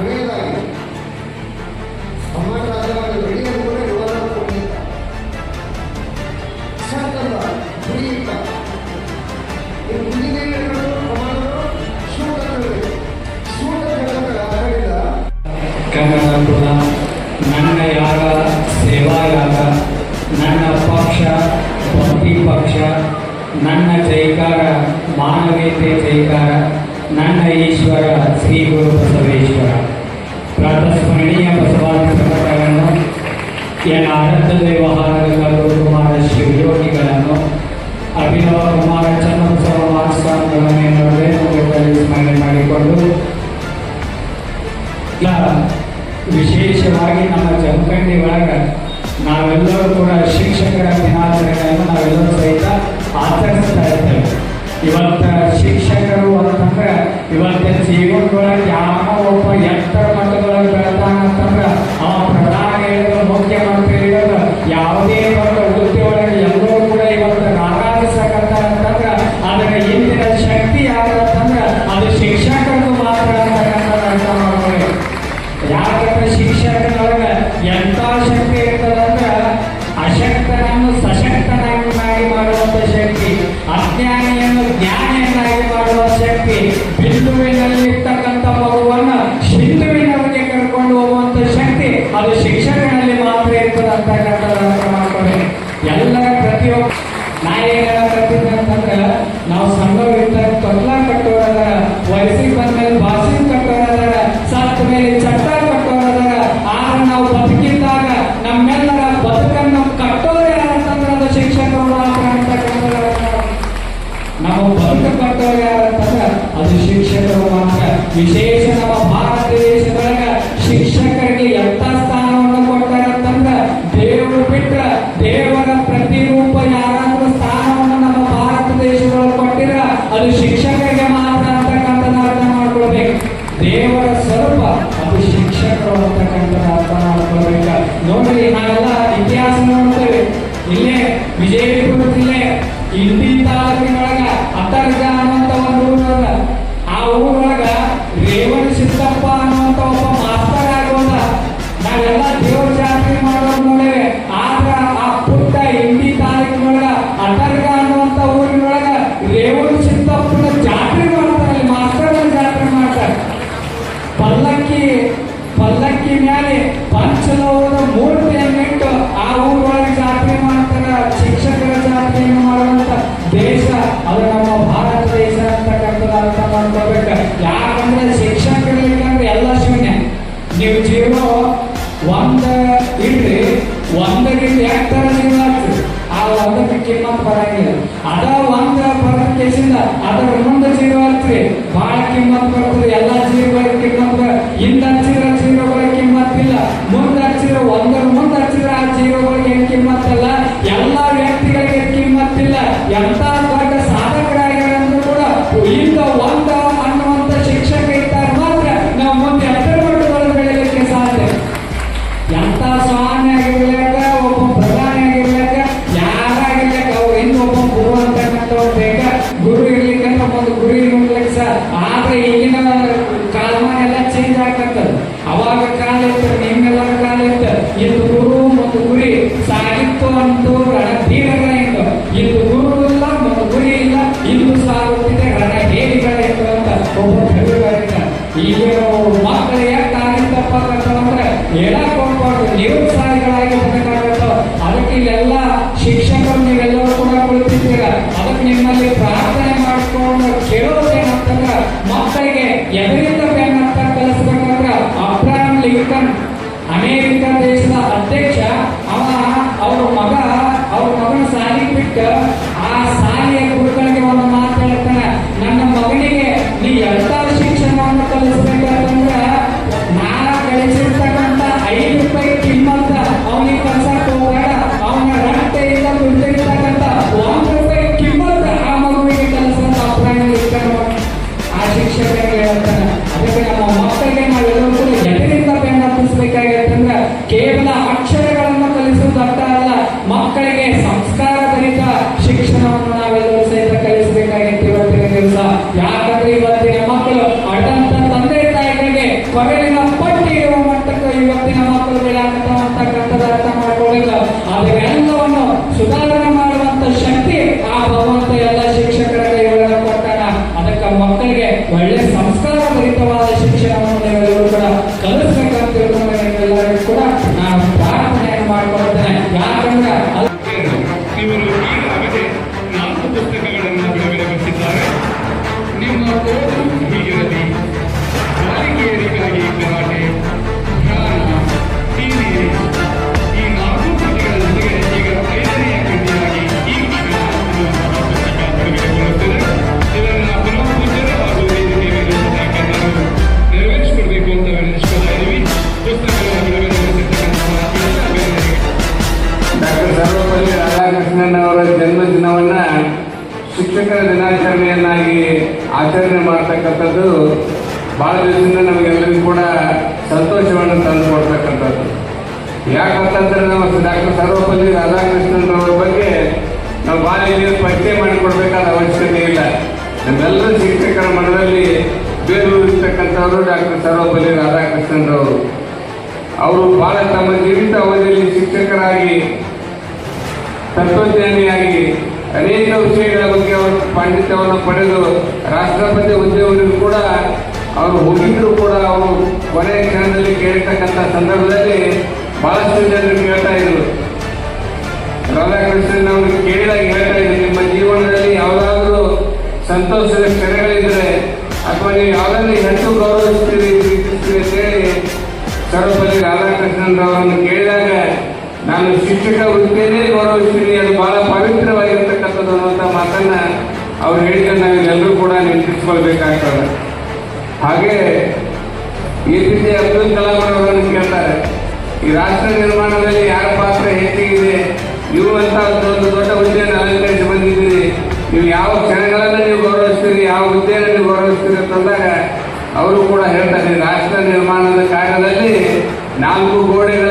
ಕೊನೆಯದಾಗಿ ಸಮಾಜ ನನ್ನ ಯಾಗ ಸೇವಾ ಯಾಗ ನನ್ನ ಪಕ್ಷ ಭಕ್ತಿ ಪಕ್ಷ, ನನ್ನ ಜೈಕಾರ, ಮಾನವೀಯತೆ ಜೈಕಾರ, ನನ್ನ ಈಶ್ವರ, ಶ್ರೀ ಗುರು ಬಸವೇಶ್ವರ. ಪ್ರಾತಸ್ಮರಣೀಯ ಬಸವಾದಿ ಸಂಘಟನೆಯನ್ನು ಏನು ಆನಂದ ವ್ಯವಹಾರಗಳು ಶಿಕ್ಷಕನೊಳಗೆ ಎಂಥ ಶಕ್ತಿ ಇರ್ತದಂದ್ರೆ ಅಶಕ್ತನನ್ನು ಸಶಕ್ತನನ್ನಾಗಿ ಮಾಡುವಂತ ಶಕ್ತಿ ಅಜ್ಞಾನಿಯನ್ನು ಜ್ಞಾನಿಯನ್ನಾಗಿ ಮಾಡುವ ಶಕ್ತಿ ಬಿಂದುವಿನಲ್ಲಿ విశేషంగా భారతదేశం ಆದ್ರೆ ಮುಂದೆ ಜೀವನಕ್ಕೆ ಬಹಳ ಕಿಮ್ಮತ್ ಬರ್ತದೆ ಎಲ್ಲ ಮಕ್ಕಳು ಯಾಕೆ ತಾನೇ ತಪ್ಪಾಗತ್ತಂದ್ರೆ ಹೇಳಕ್ ಹೋಗ್ಬಾರ್ದು ನೀವು ಸಾರಿಗಳಾಗಿ ಹೋಗಬೇಕಾಗತ್ತ ಅದಕ್ಕೆ ಇಲ್ಲೆಲ್ಲ ಶಿಕ್ಷಕರು ನೀವೆಲ್ಲರೂ ಕೂಡ ಕುಳಿತಿದ್ದೀರ? ಅದಕ್ಕೆ ನಿಮ್ಮಲ್ಲಿ ಪ್ರಾರ್ಥನೆ ಮಾಡಿಕೊಂಡು ಕೇಳೋದೇನಂತಂದ್ರೆ ಮಕ್ಕಳಿಗೆ ಎದರಿಂದ ಏನಂತ ಕಲಿಸ್ಬೇಕಂದ್ರೆ ಅಬ್ರಾಹಂ ಲಿಂಕನ್, ಅಮೆರಿಕ ದೇಶದ ಅಧ್ಯಕ್ಷ, ಅವ, ಅವ್ರ ಮಗ, ಅವ್ರ ಮಗನ ಸಾಲಿ ಬಿಟ್ಟು ಆ ಸಾಲಿಯ ಗುರುಗಳಿಗೆ ಒಂದು ಮಾತು ನನ್ನ ಮಗನಿಗೆ ನೀ ಎಲ್ಲ ಯಾಕಂದ್ರೆ ಇವತ್ತಿನ ಮಕ್ಕಳು ಅಡಂತ ತಂದೆ ತಾಯಿಗಳಿಗೆ ಕೊರಳಿನ ಪಟ್ಟಿ ಇರುವ ಮಟ್ಟಕ್ಕೆ ಇವತ್ತಿನ ಮಕ್ಕಳು ಬೆಳೆಯಾಗತಕ್ಕಂಥದ್ದು ಅರ್ಥ ಮಾಡಿಕೊಳ್ಳಿಲ್ಲ ಅದನ್ನೆಲ್ಲವನ್ನು ಸುಧಾರಣೆ ಮಾಡುವಂತ ಶಕ್ತಿ ಆ ಭಗವಂತ ಎಲ್ಲ ಶಿಕ್ಷಕರ ಕೈಗಳನ್ನು ಕೊಟ್ಟಾನ ಅದಕ್ಕೆ ಮಕ್ಕಳಿಗೆ ಒಳ್ಳೆ ಸಂಸ್ಕಾರ ಭರಿತವಾದ ಶಿಕ್ಷಣವನ್ನು ನೀವೆಲ್ಲರೂ ಕೂಡ ಕಲಿಸ್ಬೇಕಂತ ಎಲ್ಲರಿಗೂ ಕೂಡ ನಾನು ಪ್ರಾರ್ಥನೆಯನ್ನು ಮಾಡಿಕೊಳ್ತೇನೆ. ಯಾಕಂದ್ರೆ ಆಚರಣೆ ಮಾಡ್ತಕ್ಕಂಥದ್ದು ಭಾಳ ದಿವಸದಿಂದ ನಮಗೆಲ್ಲರಿಗೂ ಕೂಡ ಸಂತೋಷವನ್ನು ತಂದು ಕೊಡ್ತಕ್ಕಂಥದ್ದು. ಯಾಕಂತಂದ್ರೆ ನಮ್ಮ ಡಾಕ್ಟರ್ ಸರ್ವಪಲ್ಲಿ ರಾಧಾಕೃಷ್ಣನ್ರವ್ರ ಬಗ್ಗೆ ನಾವು ಭಾಳ ಪರಿಚಯ ಮಾಡಿಕೊಡ್ಬೇಕಾದ ಅವಶ್ಯಕತೆ ಇಲ್ಲ. ನಮ್ಮೆಲ್ಲರೂ ಶಿಕ್ಷಕರ ಮನದಲ್ಲಿ ಬೇರೂರಿರ್ತಕ್ಕಂಥವ್ರು ಡಾಕ್ಟರ್ ಸರ್ವಪಲ್ಲಿ ರಾಧಾಕೃಷ್ಣನ್ ಅವರು ಭಾಳ ತಮ್ಮ ಜೀವಿತ ಅವಧಿಯಲ್ಲಿ ಶಿಕ್ಷಕರಾಗಿ, ತತ್ವಜ್ಞಾನಿಯಾಗಿ ಅನೇಕ ವಿಷಯಗಳ ಬಗ್ಗೆ ಅವರು ಪಾಂಡಿತ್ಯವನ್ನು ಪಡೆದು ರಾಷ್ಟ್ರಪತಿ ಹುದ್ದೆಯವರಿಗೂ ಕೂಡ ಅವರು ಹೋಗಿದ್ರು ಕೂಡ ಅವರು ಕೊನೆಯ ಕ್ಷಣದಲ್ಲಿ ಕೇಳಿರ್ತಕ್ಕಂಥ ಸಂದರ್ಭದಲ್ಲಿ ಬಹಳಷ್ಟು ಜನರು ಕೇಳ್ತಾ ಇದ್ರು ರಾಧಾಕೃಷ್ಣನ್ ಅವರು ಕೇಳಿದಾಗ ಹೇಳ್ತಾ ಇದ್ರು, ನಿಮ್ಮ ಜೀವನದಲ್ಲಿ ಯಾವುದಾದ್ರೂ ಸಂತೋಷದ ಕ್ಷಣಗಳಿದ್ರೆ ಅಥವಾ ನೀವು ಯಾವುದನ್ನು ಹೆಚ್ಚು ಗೌರವಿಸ್ತೀರಿ ಪ್ರೀತಿಸ್ತೀರಿ ಅಂತ ಹೇಳಿ ಸರ್ವಪಲ್ಲಿ ರಾಧಾಕೃಷ್ಣನ್ ಅವರನ್ನು ಕೇಳಿದಾಗ, ನಾನು ಶಿಕ್ಷಕ ವೃತ್ತಿಯನ್ನೇ ಗೌರವಿಸ್ತೀನಿ, ಅದು ಬಹಳ ಅನ್ನುವಂಥ ಮಾತನ್ನ ಅವ್ರು ಹೇಳಿದ್ರೆ ನಾವೆಲ್ಲರೂ ಕೂಡ ನೆನಪಿಸ್ಕೊಳ್ಬೇಕಾಗ್ತದೆ ಹಾಗೆ ಪಿ ಜೆ ಅಬ್ದುಲ್ ಕಲಾಂ ಅವರನ್ನು ಕೇಳ್ತಾರೆ. ಈ ರಾಷ್ಟ್ರ ನಿರ್ಮಾಣದಲ್ಲಿ ಯಾರ ಪಾತ್ರ ಹೆಚ್ಚಿಗಿದೆ? ನೀವು ಅಂತ ಒಂದು ದೊಡ್ಡ ಹುದ್ದೆಯನ್ನು ಅಲಂಕರಿಸಿ ಬಂದಿದ್ದೀರಿ. ನೀವು ಯಾವ ಕ್ಷಣಗಳನ್ನು ನೀವು ಗೌರವಿಸ್ತೀರಿ, ಯಾವ ಹುದ್ದೆಯನ್ನು ನೀವು ಗೌರವಿಸ್ತೀರಿ ಅಂತಂದಾಗ ಅವರು ಕೂಡ ಹೇಳ್ತಾರೆ ರಾಷ್ಟ್ರ ನಿರ್ಮಾಣದ ಕಾರ್ಯದಲ್ಲಿ ನಾಲ್ಕು ಗೋಡೆಗಳ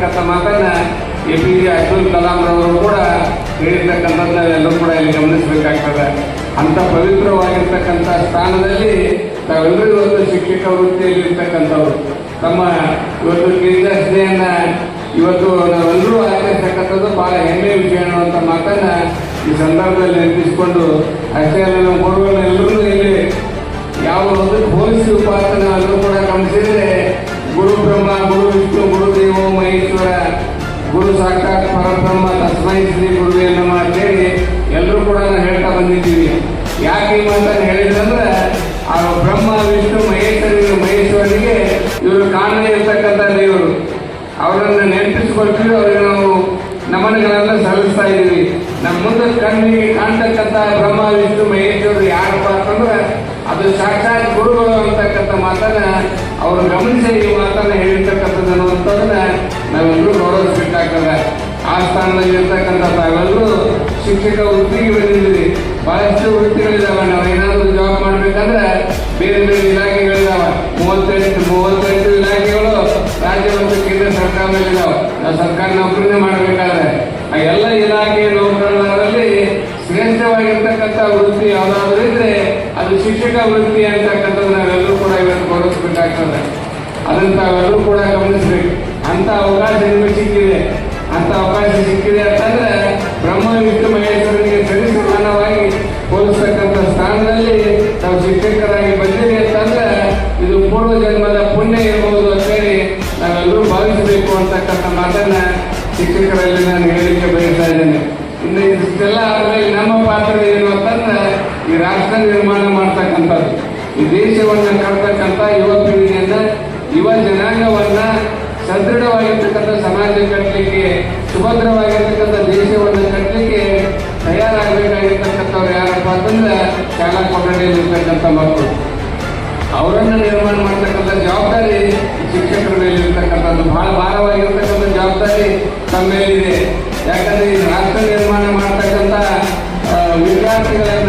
ಶಿಲ್ಪಿಗಳು ಅಂತಕ್ಕಂಥ ಮಾತನ್ನ A P J Abdul Kalam ಅವರು ಕೂಡ ಹೇಳಿರ್ತಕ್ಕಂಥದ್ದು ನಾವೆಲ್ಲರೂ ಕೂಡ ಇಲ್ಲಿ ಗಮನಿಸಬೇಕಾಗ್ತದೆ. ಅಂಥ ಪವಿತ್ರವಾಗಿರ್ತಕ್ಕಂಥ ಸ್ಥಾನದಲ್ಲಿ ತಾವೆಲ್ಲರೂ ಇವತ್ತು ಶಿಕ್ಷಕ ವೃತ್ತಿಯಲ್ಲಿ ಇರ್ತಕ್ಕಂಥವ್ರು ತಮ್ಮ ಇವತ್ತು ಟೀಚರ್ಸ್ ಡೇಯನ್ನ ಇವತ್ತು ನಾವೆಲ್ಲರೂ ಆಚರಿಸ್ತಕ್ಕಂಥದ್ದು ಬಹಳ ಹೆಮ್ಮೆಯ ವಿಷಯ ಅನ್ನುವಂಥ ಮಾತನ್ನ ಈ ಸಂದರ್ಭದಲ್ಲಿ ನೆನಪಿಸಿಕೊಂಡು ಅಷ್ಟೇ ಅಲ್ಲ, ನಮ್ಮ ಎಲ್ಲರೂ ಇಲ್ಲಿ ಯಾವ ಒಂದು ಹೋಲಿಸಿ ಉಪಾಸನೆ ಎಲ್ಲರೂ ಕೂಡ ಗಮನಿಸಿದ್ರೆ ಗುರು ಬ್ರಹ್ಮ, ಗುರು ವಿಷ್ಣು, ಗುರು ದೇವೋ ಮಹೇಶ್ವರ. ಗುರು ಸಾಕ್ಷಾತ್ ಪರಬ್ರಹ್ಮ, ತಸ್ಮೈ ಶ್ರೀ ಗುರುವೇ ನಮ್ಮ ಅಂತೇಳಿ ಎಲ್ಲರೂ ಕೂಡ ಹೇಳ್ತಾ ಬಂದಿದ್ದೀವಿ ಯಾಕೆ ಅಂತ ಹೇಳಿದ್ರಂದ್ರೆ ಆ ಬ್ರಹ್ಮ, ವಿಷ್ಣು ಮಹೇಶ್ವರಿಗೆ ಮಹೇಶ್ವರಿಗೆ ಇವರು ಕಾಣದೇ ಇರ್ತಕ್ಕಂಥ ದೇವರು. ಅವರನ್ನು ನೆನಪಿಸ್ಕೊಳ್ತೀವಿ, ಅವರಿಗೆ ನಾವು ನಮನಗಳನ್ನು ಸಲ್ಲಿಸ್ತಾ ಇದ್ದೀವಿ. ನಮ್ಮ ಮುಂದೆ ಕಣ್ಣಿಗೆ ಕಾಣ್ತಕ್ಕಂಥ ಬ್ರಹ್ಮ, ವಿಷ್ಣು ಮಹೇಶ್ವರು ಯಾರಪ್ಪ ಅಂತಂದ್ರೆ, ಅದು ಸಾಕ್ಷಾತ್ ಗುರುಗಳು ಅಂತಕ್ಕಂಥ ಮಾತನ್ನ ಅವರು ಗಮನಿಸಿ ಈ ಮಾತನ್ನ ಹೇಳಿರ್ತಕ್ಕಂಥದ್ದು ಅಂತಂದ್ರೆ ನಾವೆಲ್ಲರೂ ಗೌರವಿಸಬೇಕಾಗ್ತದೆ ಆ ಸ್ಥಾನದಲ್ಲಿ ಇರ್ತಕ್ಕಂಥ ತಾವೆಲ್ಲರೂ ಶಿಕ್ಷಕ ವೃತ್ತಿಗೆ ಬಂದಿದ್ದೀವಿ ಬಹಳಷ್ಟು ವೃತ್ತಿಗಳಿದಾವೆ. ನಾವು ಏನಾದರೂ ಜಾಬ್ ಮಾಡಬೇಕಂದ್ರೆ ಬೇರೆ ಬೇರೆ ಇಲಾಖೆಗಳಿದಾವೆ. ಮೂವತ್ತೆಂಟು ಮೂವತ್ತೆಂಟು ಇಲಾಖೆಗಳು ರಾಜ್ಯ ಮತ್ತು ಕೇಂದ್ರ ಸರ್ಕಾರದಲ್ಲಿದ್ದಾವೆ ನಾವು ಸರ್ಕಾರಿ ನೌಕರಿನೇ ಮಾಡಬೇಕಾದ್ರೆ ಆ ಎಲ್ಲ ಇಲಾಖೆ ನೌಕರರಲ್ಲಿ ಶ್ರೇಷ್ಠವಾಗಿರ್ತಕ್ಕಂಥ ವೃತ್ತಿ ಯಾವುದಾದ್ರೂ ಇದ್ರೆ ಅದು ಶಿಕ್ಷಕ ವೃತ್ತಿ ಅಂತಕ್ಕಂಥದ್ದು ನಾವೆಲ್ಲರೂ ಕೂಡ ಇವತ್ತು ಗೌರವಿಸಬೇಕಾಗ್ತದೆ ಅದನ್ನು ತಾವೆಲ್ಲರೂ ಕೂಡ ಗಮನಿಸಬೇಕು. ಅಂತ ಅವಕಾಶ ನಿಮಗೆ ಸಿಕ್ಕಿದೆ. ಅಂತ ಅವಕಾಶ ಸಿಕ್ಕಿದೆ ಅಂತಂದ್ರೆ ಬ್ರಹ್ಮ, ವಿಷ್ಣು, ಮಹೇಶ್ವರನಿಗೆ ಸರಿಸಮಾನವಾಗಿ ಹೋಲಿಸ್ತಕ್ಕಂಥ ಸ್ಥಾನದಲ್ಲಿ ನಾವು ಶಿಕ್ಷಕರಾಗಿ ಬಂದಿದೆ ಅಂತಂದ್ರೆ ಇದು ಪೂರ್ವ ಜನ್ಮದ ಪುಣ್ಯ ಇರಬಹುದು ಅಂತೇಳಿ ನಾವೆಲ್ಲರೂ ಭಾವಿಸಬೇಕು ಅಂತಕ್ಕಂಥ ಮಾತನ್ನ ಶಿಕ್ಷಕರಲ್ಲಿ ಈ ರಾಷ್ಟ್ರ ನಿರ್ಮಾಣ ಮಾಡ್ತಕ್ಕಂಥದ್ದು. ಈ ದೇಶವನ್ನ ಕಟ್ತಕ್ಕಂಥ ಯುವ ಪೀಳಿಗೆಯನ್ನ ಯುವ ಜನಾಂಗವನ್ನ ಸದೃಢವಾಗಿರ್ತಕ್ಕಂಥ ಸಮಾಜ ಕಟ್ಟಲಿಕ್ಕೆ ಸುಭದ್ರವಾಗಿರ್ತಕ್ಕಂಥ ದೇಶವನ್ನು ಕಟ್ಟಲಿಕ್ಕೆ ತಯಾರಾಗಬೇಕಾಗಿರ್ತಕ್ಕಂಥವ್ರು ಯಾರಪ್ಪ ಅಂತಂದ್ರೆ ಶಾಲಾ ಕೊಠಡಿಯಲ್ಲಿರ್ತಕ್ಕಂಥ ಮಕ್ಕಳು. ಅವರನ್ನು ನಿರ್ಮಾಣ ಮಾಡ್ತಕ್ಕಂಥ ಜವಾಬ್ದಾರಿ ಶಿಕ್ಷಕರ ಮೇಲೆ ಇರ್ತಕ್ಕಂಥದ್ದು ಬಹಳ ಭಾರವಾಗಿರ್ತಕ್ಕಂಥ ಜವಾಬ್ದಾರಿ ತಮ್ಮ ಮೇಲಿದೆ ಯಾಕಂದ್ರೆ ಈ ರಾಷ್ಟ್ರ ನಿರ್ಮಾಣ ಮಾಡ್ತಕ್ಕಂಥ ವಿದ್ಯಾರ್ಥಿಗಳನ್ನ